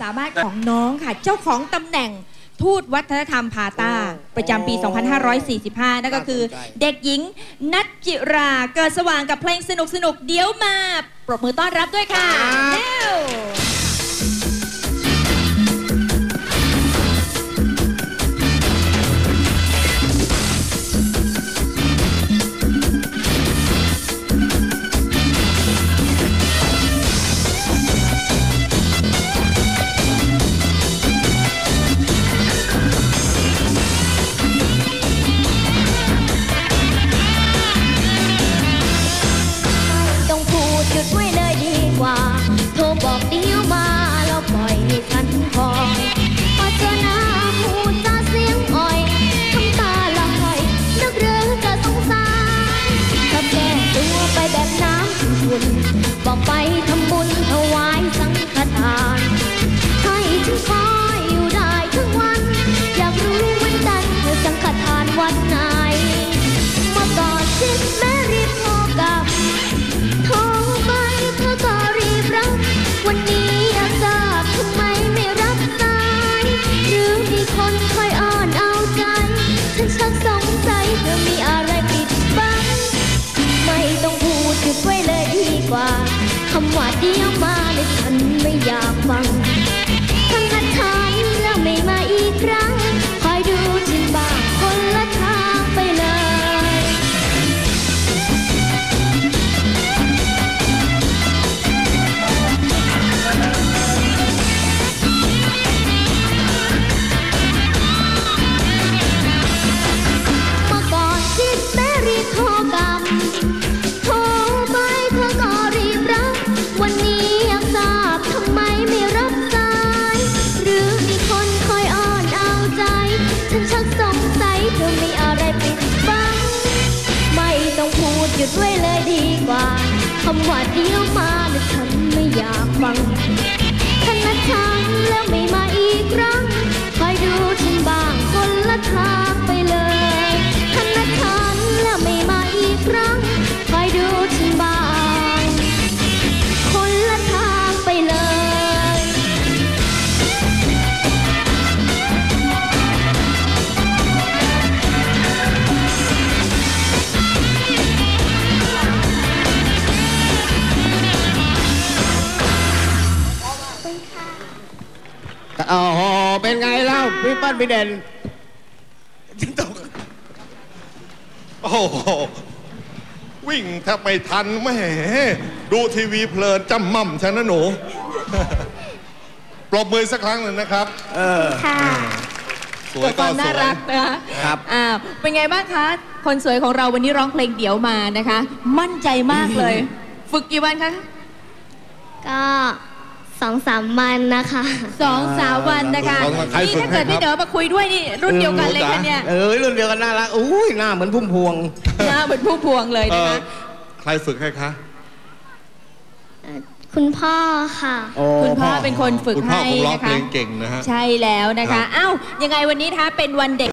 สามารถของน้องค่ะ เจ้าของตำแหน่งทูตวัฒนธรรมพาตาประจำปี 2545 นั่นก็คือ เด็กหญิงนัทจิราเกิดสว่างกับเพลงสนุกสนุกๆเดี๋ยวมา ปรบมือต้อนรับด้วยค่ะเร็ว บบน้ำขุ่นบอกไปทำบุญถวายสังฆทานให้ฉันขอ คำว่าเดีย หยุดไว้เลยดีกว่าคำว่าเดียวมาแต่ฉันไม่อยากฟัง โอ้โหเป็นไงเล่าพี่เปิ้ลพี่เด่นโอ้โหวิ่งแทบไม่ทันแหม่ดูทีวีเพลินจำม่ำฉันนะหนู ปรบมือสักครั้งหนึ่งนะครับ เออค่ะสวยคก็วามสน่าวยรักนะคะครับอ้าวเป็นไงบ้างคะ คนสวยของเราวันนี้ร้องเพลงเดี๋ยวมานะคะ มั่นใจมากเลย ฝึกกี่วันคะ ก็ สองสามวันนะคะ สองสามวันนะคะใครนี่ฝึกถ้าให้เกิดคพี่รับเด๋อมาคุยด้วยนี่รุ่นเดียวกันเลยค่ะเนี่ยเออรุ่นเดียวกันน่ารักอุ้ยหน้าเหมือนพุ่มพวง หน้าเหมือนผู้พวงเลยเอนะอคะ ใครฝึกให้คะคุณพ่อค่ะโอ้คุณพ่อเป็นคนฝึกคุณพ่อให้ผมร้องนะเพลคะงเก่งนะฮะ ใช่แล้วนะครัคะบอ้าวยังไงวันนี้นะคะเป็นวันเด็ก